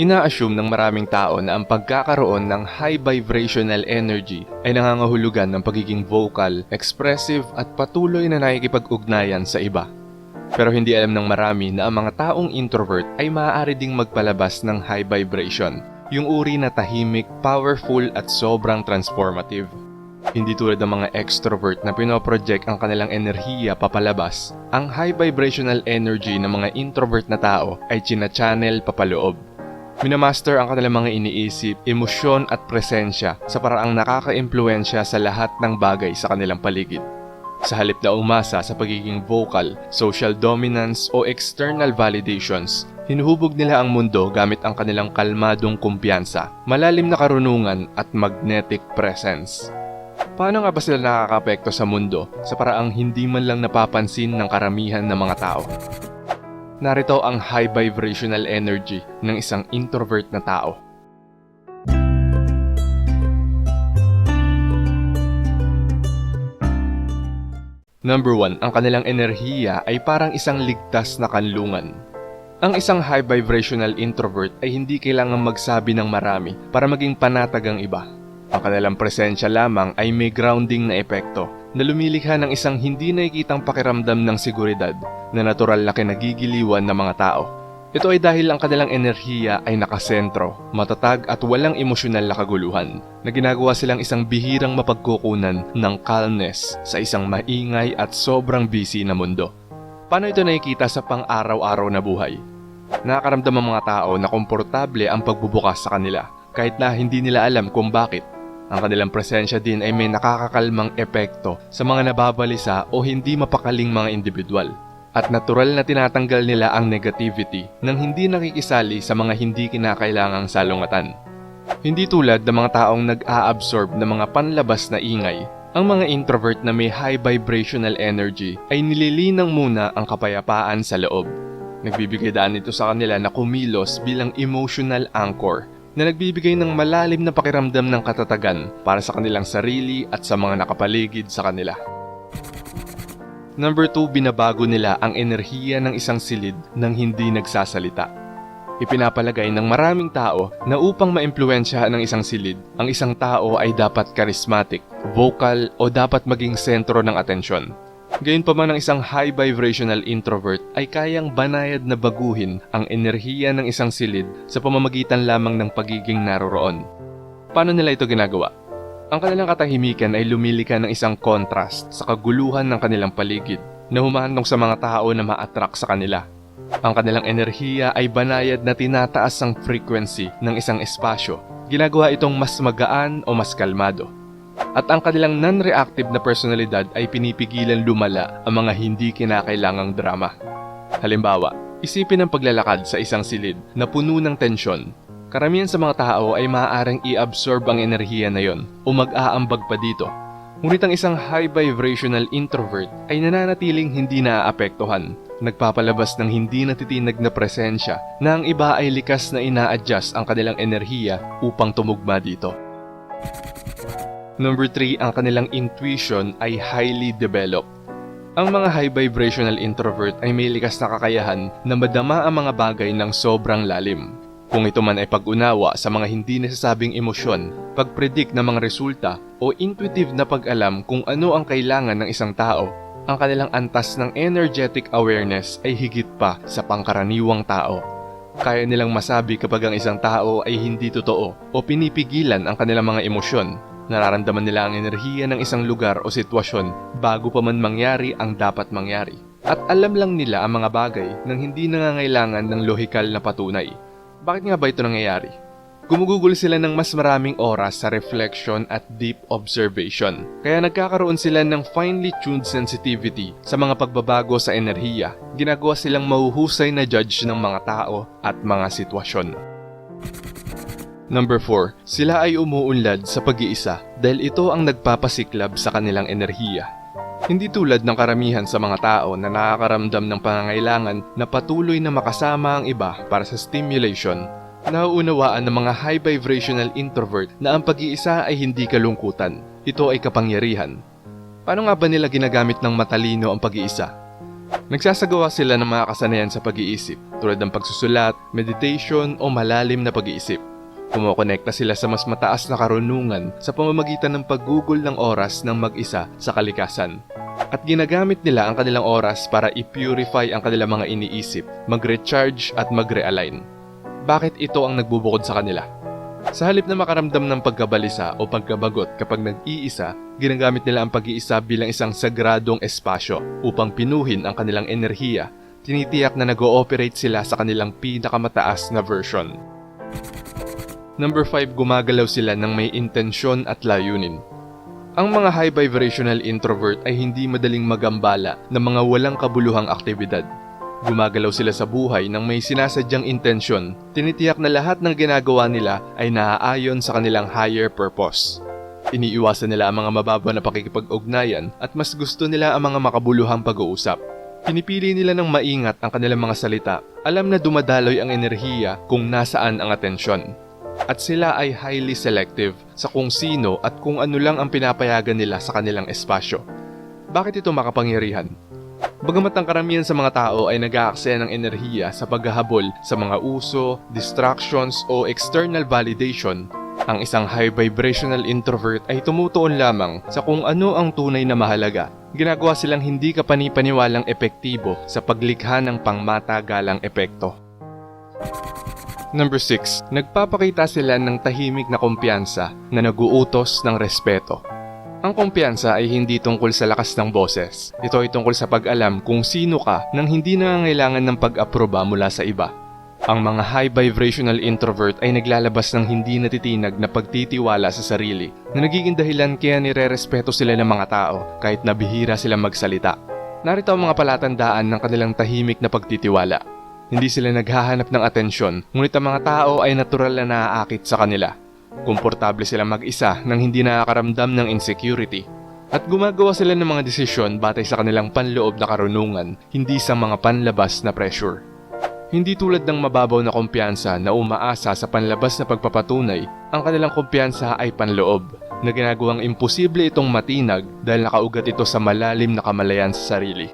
Ina-assume ng maraming tao na ang pagkakaroon ng high vibrational energy ay nangangahulugan ng pagiging vocal, expressive at patuloy na nakikipag-ugnayan sa iba. Pero hindi alam ng marami na ang mga taong introvert ay maaari ding magpalabas ng high vibration, yung uri na tahimik, powerful at sobrang transformative. Hindi tulad ng mga extrovert na pinoproject ang kanilang enerhiya papalabas, ang high vibrational energy ng mga introvert na tao ay china-channel papaloob. Minamaster ang kanilang mga iniisip, emosyon at presensya sa paraang nakaka-impluensya sa lahat ng bagay sa kanilang paligid. Sa halip na umasa sa pagiging vocal, social dominance o external validations, hinuhubog nila ang mundo gamit ang kanilang kalmadong kumpiyansa, malalim na karunungan at magnetic presence. Paano nga ba sila nakakapekto sa mundo sa paraang hindi man lang napapansin ng karamihan ng mga tao? Narito ang high vibrational energy ng isang introvert na tao. Number 1, ang kanilang enerhiya ay parang isang ligtas na kanlungan. Ang isang high vibrational introvert ay hindi kailangang magsabi ng marami para maging panatag ang iba. Ang kanilang presensya lamang ay may grounding na epekto na lumilikha ng isang hindi nakikitang pakiramdam ng seguridad na natural na kinagigiliwan ng mga tao. Ito ay dahil ang kanilang enerhiya ay nakasentro, matatag at walang emosyonal na kaguluhan, na ginagawa silang isang bihirang mapagkukunan ng calmness sa isang maingay at sobrang busy na mundo. Paano ito nakikita sa pang-araw-araw na buhay? Nakakaramdam ang mga tao na komportable ang pagbubukas sa kanila, kahit na hindi nila alam kung bakit. Ang kanilang presensya din ay may nakakakalmang epekto sa mga nababalisa o hindi mapakaling mga individual at natural na tinatanggal nila ang negativity nang hindi nakikisali sa mga hindi kinakailangang salungatan. Hindi tulad ng mga taong nag-a-absorb ng mga panlabas na ingay, ang mga introvert na may high vibrational energy ay nililinang muna ang kapayapaan sa loob. Nagbibigay daan ito sa kanila na kumilos bilang emotional anchor na nagbibigay ng malalim na pakiramdam ng katatagan para sa kanilang sarili at sa mga nakapaligid sa kanila. Number 2, binabago nila ang enerhiya ng isang silid nang hindi nagsasalita. Ipinapalagay ng maraming tao na upang maimpluensyahan ng isang silid, ang isang tao ay dapat charismatic, vocal o dapat maging sentro ng atensyon. Gayunpaman ng isang high vibrational introvert ay kayang banayad na baguhin ang enerhiya ng isang silid sa pamamagitan lamang ng pagiging naroroon. Paano nila ito ginagawa? Ang kanilang katahimikan ay lumilika ng isang contrast sa kaguluhan ng kanilang paligid na humahantong sa mga tao na ma-attract sa kanila. Ang kanilang enerhiya ay banayad na tinataas ang frequency ng isang espasyo. Ginagawa itong mas magaan o mas kalmado. At ang kanilang non-reactive na personalidad ay pinipigilan lumala ang mga hindi kinakailangang drama. Halimbawa, isipin ang paglalakad sa isang silid na puno ng tensyon Karamihan sa mga tao ay maaaring i-absorb ang enerhiya na yon o mag-aambag pa dito. Ngunit ang isang high vibrational introvert ay nananatiling hindi naaapektuhan, nagpapalabas ng hindi natitinag na presensya na ang iba ay likas na ina-adjust ang kanilang enerhiya upang tumugma dito. Number 3, ang kanilang intuition ay highly developed. Ang mga high vibrational introvert ay may likas na kakayahan na madama ang mga bagay ng sobrang lalim. Kung ito man ay pag-unawa sa mga hindi nasasabing emosyon, pag-predict ng mga resulta o intuitive na pag-alam kung ano ang kailangan ng isang tao, ang kanilang antas ng energetic awareness ay higit pa sa pangkaraniwang tao. Kaya nilang masabi kapag ang isang tao ay hindi totoo o pinipigilan ang kanilang mga emosyon. Nararamdaman nila ang enerhiya ng isang lugar o sitwasyon bago pa man mangyari ang dapat mangyari. At alam lang nila ang mga bagay nang hindi nangangailangan ng lohikal na patunay. Bakit nga ba ito nangyayari? Gumugugol sila ng mas maraming oras sa reflection at deep observation. Kaya nagkakaroon sila ng finely tuned sensitivity sa mga pagbabago sa enerhiya. Ginagawa silang mahuhusay na judge ng mga tao at mga sitwasyon. Number 4, sila ay umuunlad sa pag-iisa dahil ito ang nagpapasiklab sa kanilang enerhiya. Hindi tulad ng karamihan sa mga tao na nakakaramdam ng pangangailangan na patuloy na makasama ang iba para sa stimulation, nauunawaan ng mga high vibrational introvert na ang pag-iisa ay hindi kalungkutan. Ito ay kapangyarihan. Paano nga ba nila ginagamit ng matalino ang pag-iisa? Nagsasagawa sila ng mga kasanayan sa pag-iisip tulad ng pagsusulat, meditation o malalim na pag-iisip. Kumokonekta sila sa mas mataas na karunungan sa pamamagitan ng paggugol ng oras ng mag-isa sa kalikasan. At ginagamit nila ang kanilang oras para i-purify ang kanilang mga iniisip, mag-recharge at mag-realign. Bakit ito ang nagbubukod sa kanila? Sa halip na makaramdam ng pagkabalisa o pagkabagot kapag nag-iisa, ginagamit nila ang pag-iisa bilang isang sagradong espasyo upang pinuhin ang kanilang enerhiya. Tinitiyak na nag-ooperate sila sa kanilang pinakamataas na version. Number 5, gumagalaw sila ng may intensyon at layunin. Ang mga high vibrational introvert ay hindi madaling magambala ng mga walang kabuluhang aktibidad. Gumagalaw sila sa buhay ng may sinasadyang intensyon, tinitiyak na lahat ng ginagawa nila ay naaayon sa kanilang higher purpose. Iniiwasan nila ang mga mababa na pakikipag-ugnayan at mas gusto nila ang mga makabuluhang pag-uusap. Pinipili nila ng maingat ang kanilang mga salita, alam na dumadaloy ang enerhiya kung nasaan ang atensyon. At sila ay highly selective sa kung sino at kung ano lang ang pinapayagan nila sa kanilang espasyo. Bakit ito makapangyarihan? Bagamat ang karamihan sa mga tao ay nag-aaksaya ng enerhiya sa paghahabol sa mga uso, distractions o external validation, ang isang high vibrational introvert ay tumutuon lamang sa kung ano ang tunay na mahalaga. Ginagawa silang hindi kapanipaniwalang epektibo sa paglikha ng pangmatagalang epekto. Number 6. Nagpapakita sila ng tahimik na kumpiyansa na naguutos ng respeto. Ang kumpiyansa ay hindi tungkol sa lakas ng boses. Ito ay tungkol sa pag-alam kung sino ka nang hindi nangangailangan ng pag-aproba mula sa iba. Ang mga high vibrational introvert ay naglalabas ng hindi natitinag na pagtitiwala sa sarili na nagiging dahilan kaya nire-respeto sila ng mga tao kahit nabihira sila magsalita. Narito ang mga palatandaan ng kanilang tahimik na pagtitiwala. Hindi sila naghahanap ng atensyon, ngunit ang mga tao ay natural na naaakit sa kanila. Komportable sila mag-isa nang hindi nakakaramdam ng insecurity. At gumagawa sila ng mga desisyon batay sa kanilang panloob na karunungan, hindi sa mga panlabas na pressure. Hindi tulad ng mababaw na kumpiyansa na umaasa sa panlabas na pagpapatunay, ang kanilang kumpiyansa ay panloob, na ginagawang imposible itong matinag dahil nakaugat ito sa malalim na kamalayan sa sarili.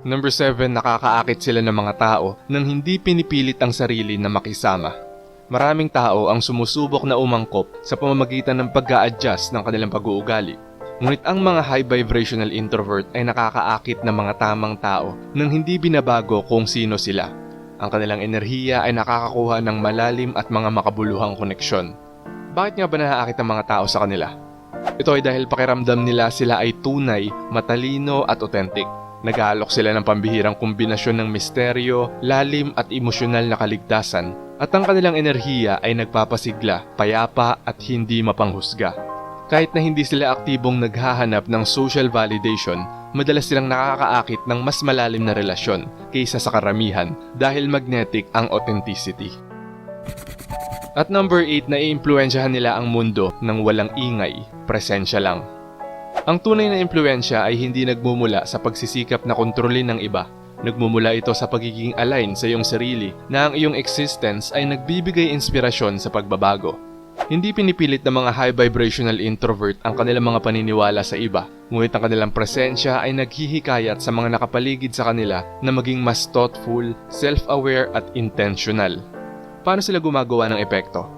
Number 7, nakakaakit sila ng mga tao nang hindi pinipilit ang sarili na makisama. Maraming tao ang sumusubok na umangkop sa pamamagitan ng pag adjust ng kanilang pag-uugali. Ngunit ang mga high vibrational introvert ay nakakaakit ng mga tamang tao nang hindi binabago kung sino sila. Ang kanilang enerhiya ay nakakakuha ng malalim at mga makabuluhang koneksyon. Bakit nga ba naaakit ang mga tao sa kanila? Ito ay dahil pakiramdam nila sila ay tunay, matalino at authentic. Nag-aalok sila ng pambihirang kombinasyon ng misteryo, lalim at emosyonal na kaligtasan at ang kanilang enerhiya ay nagpapasigla, payapa at hindi mapanghusga. Kahit na hindi sila aktibong naghahanap ng social validation, madalas silang nakakaakit ng mas malalim na relasyon kaysa sa karamihan dahil magnetic ang authenticity. At number 8 na iimpluensyahan nila ang mundo ng walang ingay, presensya lang. Ang tunay na impluensya ay hindi nagmumula sa pagsisikap na kontrolin ng iba. Nagmumula ito sa pagiging align sa iyong sarili na ang iyong existence ay nagbibigay inspirasyon sa pagbabago. Hindi pinipilit ng mga high vibrational introvert ang kanilang mga paniniwala sa iba, ngunit ang kanilang presensya ay naghihikayat sa mga nakapaligid sa kanila na maging mas thoughtful, self-aware at intentional. Paano sila gumagawa ng epekto?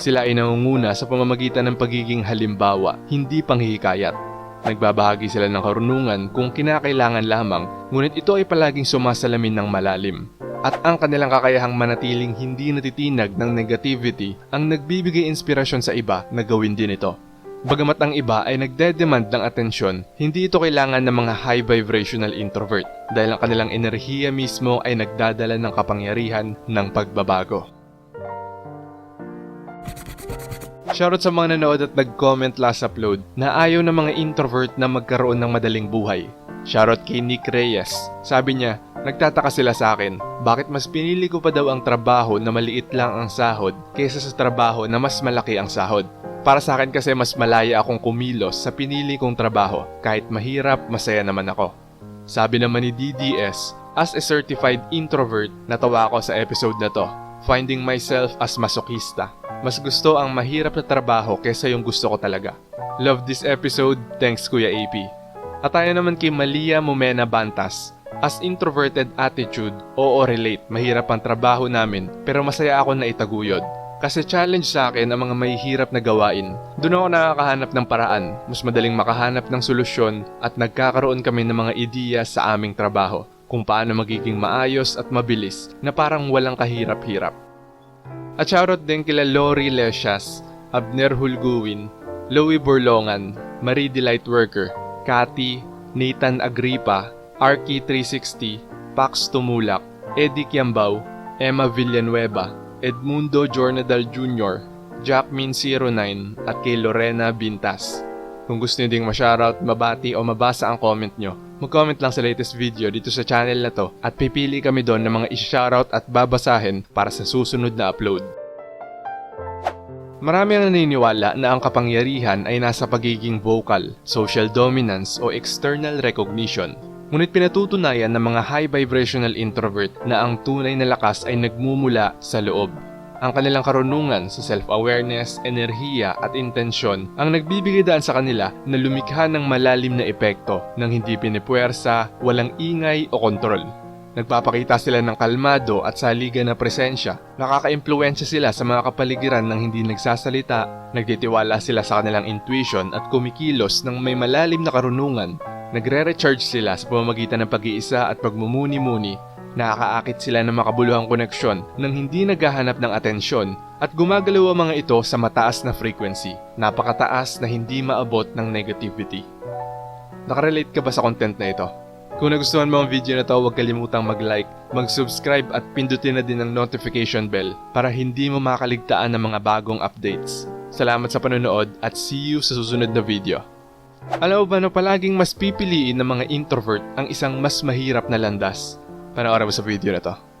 Sila ay nangunguna sa pamamagitan ng pagiging halimbawa, hindi panghihikayat. Nagbabahagi sila ng karunungan kung kinakailangan lamang, ngunit ito ay palaging sumasalamin ng malalim. At ang kanilang kakayahang manatiling hindi natitinag ng negativity ang nagbibigay inspirasyon sa iba na gawin din ito. Bagamat ang iba ay nagde-demand ng atensyon, hindi ito kailangan ng mga high vibrational introvert dahil ang kanilang enerhiya mismo ay nagdadala ng kapangyarihan ng pagbabago. Shoutout sa mga nanood at nag-comment last upload na ayaw ng mga introvert na magkaroon ng madaling buhay. Shoutout kay Nick Reyes. Sabi niya, nagtataka sila sa akin, bakit mas pinili ko pa daw ang trabaho na maliit lang ang sahod kaysa sa trabaho na mas malaki ang sahod. Para sa akin kasi mas malaya akong kumilos sa pinili kong trabaho kahit mahirap, masaya naman ako. Sabi naman ni DDS, as a certified introvert, natawa ako sa episode na to, finding myself as masokista. Mas gusto ang mahirap na trabaho kesa yung gusto ko talaga. Love this episode. Thanks Kuya AP. At tayo naman kay Malia Mumena Bantas. As introverted attitude, oo relate, mahirap ang trabaho namin pero masaya ako na itaguyod. Kasi challenge sa akin ang mga mahihirap na gawain. Doon ako nakakahanap ng paraan, mas madaling makahanap ng solusyon at nagkakaroon kami ng mga ideya sa aming trabaho kung paano magiging maayos at mabilis na parang walang kahirap-hirap. At shoutout din kila Lori Lesias, Abner Hulguin, Louie Borlongan, Marie Delight Worker, Cathy, Nathan Agripa, Arky360, Pax Tumulak, Eddie Kiambao, Emma Villanueva, Edmundo Jornadal Jr., Jackmin09 at kay Lorena Bintas. Kung gusto nyo ding ma-shoutout, mabati o mabasa ang comment nyo, mag-comment lang sa latest video dito sa channel na to at pipili kami doon ng mga i-shoutout at babasahin para sa susunod na upload. Marami ang naniniwala na ang kapangyarihan ay nasa pagiging vocal, social dominance o external recognition. Ngunit pinatutunayan ng mga high vibrational introvert na ang tunay na lakas ay nagmumula sa loob. Ang kanilang karunungan sa self-awareness, enerhiya at intensyon ang nagbibigay daan sa kanila na lumikha ng malalim na epekto ng hindi pinipuwersa, walang ingay o kontrol. Nagpapakita sila ng kalmado at saligan na presensya. Nakaka-impluensya sila sa mga kapaligiran ng hindi nagsasalita. Nagtitiwala sila sa kanilang intuition at kumikilos ng may malalim na karunungan. Nagre-recharge sila sa pamamagitan ng pag-iisa at pagmumuni-muni. Nakakaakit sila ng makabuluhang koneksyon nang hindi naghahanap ng atensyon at gumagalaw ang mga ito sa mataas na frequency. Napakataas na hindi maabot ng negativity. Nakarelate ka ba sa content na ito? Kung nagustuhan mo ang video na to, huwag kalimutang mag-like, mag-subscribe at pindutin na din ang notification bell para hindi mo makaligtaan ng mga bagong updates. Salamat sa panonood at see you sa susunod na video. Alam mo ba na palaging mas pipiliin ng mga introvert ang isang mas mahirap na landas? Panoorin mo sa video na to.